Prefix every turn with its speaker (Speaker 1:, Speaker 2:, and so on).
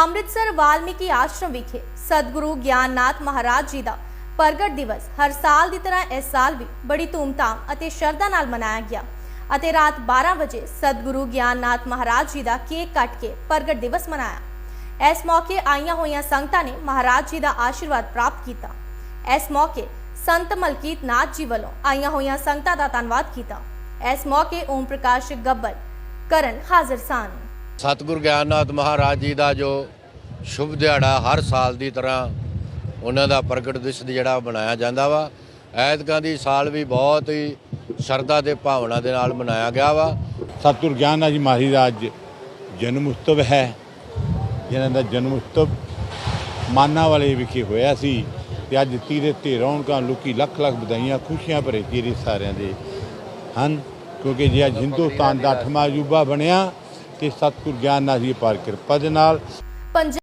Speaker 1: ਅੰਮ੍ਰਿਤਸਰ ਵਾਲਮੀਕੀ ਆਸ਼ਰਮ ਵਿਖੇ ਸਤਿਗੁਰੂ ਗਿਆਨਨਾਥ ਮਹਾਰਾਜ ਜੀ ਦਾ ਪ੍ਰਗਟ ਦਿਵਸ ਹਰ ਸਾਲ ਦੀ ਤਰ੍ਹਾਂ ਇਸ ਸਾਲ ਵੀ ਬੜੀ ਧੂਮਧਾਮ ਅਤੇ ਸ਼ਰਧਾ ਨਾਲ ਮਨਾਇਆ ਗਿਆ ਅਤੇ ਰਾਤ 12 ਵਜੇ ਸਤਿਗੁਰੂ ਗਿਆਨਨਾਥ ਮਹਾਰਾਜ ਜੀ ਦਾ ਕੇਕ ਕੱਟ ਕੇ ਪ੍ਰਗਟ ਦਿਵਸ ਮਨਾਇਆ। ਇਸ ਮੌਕੇ ਆਈਆਂ ਹੋਈਆਂ ਸੰਗਤਾਂ ਨੇ ਮਹਾਰਾਜ ਜੀ ਦਾ ਆਸ਼ੀਰਵਾਦ ਪ੍ਰਾਪਤ ਕੀਤਾ। ਇਸ ਮੌਕੇ ਸੰਤ ਮਲਕੀਤ ਨਾਥ ਜੀ ਵੱਲੋਂ ਆਈਆਂ ਹੋਈਆਂ ਸੰਗਤਾਂ ਦਾ ਧੰਨਵਾਦ ਕੀਤਾ। ਇਸ ਮੌਕੇ ਓਮ ਪ੍ਰਕਾਸ਼ ਗੱਬਰ ਕਰਨ ਹਾਜ਼ਰ ਸਨ।
Speaker 2: ਸਤਿਗੁਰ ਗਿਆਨਨਾਥ ਮਹਾਰਾਜ ਜੀ ਦਾ ਜੋ ਸ਼ੁਭ ਦਿਹਾੜਾ ਹਰ ਸਾਲ ਦੀ ਤਰ੍ਹਾਂ ਉਹਨਾਂ ਦਾ ਪ੍ਰਗਟ ਦਿਵਸ ਜਿਹੜਾ ਮਨਾਇਆ ਜਾਂਦਾ ਵਾ। ਐਤਕਾਂ ਦੀ ਸਾਲ ਵੀ ਬਹੁਤ ਹੀ ਸ਼ਰਧਾ ਤੇ ਭਾਵਨਾ ਦੇ ਨਾਲ ਮਨਾਇਆ ਗਿਆ ਵਾ।
Speaker 3: ਸਤਿਗੁਰ ਗਿਆਨਨਾਥ ਜੀ ਮਹਾਰਾਜ ਦਾ ਅੱਜ ਜਨਮ ਉਤਸਵ ਹੈ। ਜਿਹਨਾਂ ਦਾ ਜਨਮ ਉਤਸਵ ਮਾਨਾ ਵਾਲੇ ਵਿਖੇ ਹੋਇਆ ਸੀ ਤੇ ਅੱਜ ਤੀਰੇ ਤੇ ਰੌਣਕਾਂ ਲੋਕੀ ਲੱਖ ਲੱਖ ਵਧਾਈਆਂ, ਖੁਸ਼ੀਆਂ ਭਰੇ ਚਿਹਰੇ ਸਾਰਿਆਂ ਦੇ ਹਨ। ਕਿਉਂਕਿ ਜੇ ਅੱਜ ਹਿੰਦੁਸਤਾਨ ਦਾ ਅੱਠਵਾਂ ਅਜੂਬਾ ਬਣਿਆ ਤੇ ਸਤਿਗੁਰ ਗਿਆਨਨਾਥ ਜੀ ਪਾਰ ਕਿਰਪਾ ਦੇ ਨਾਲ।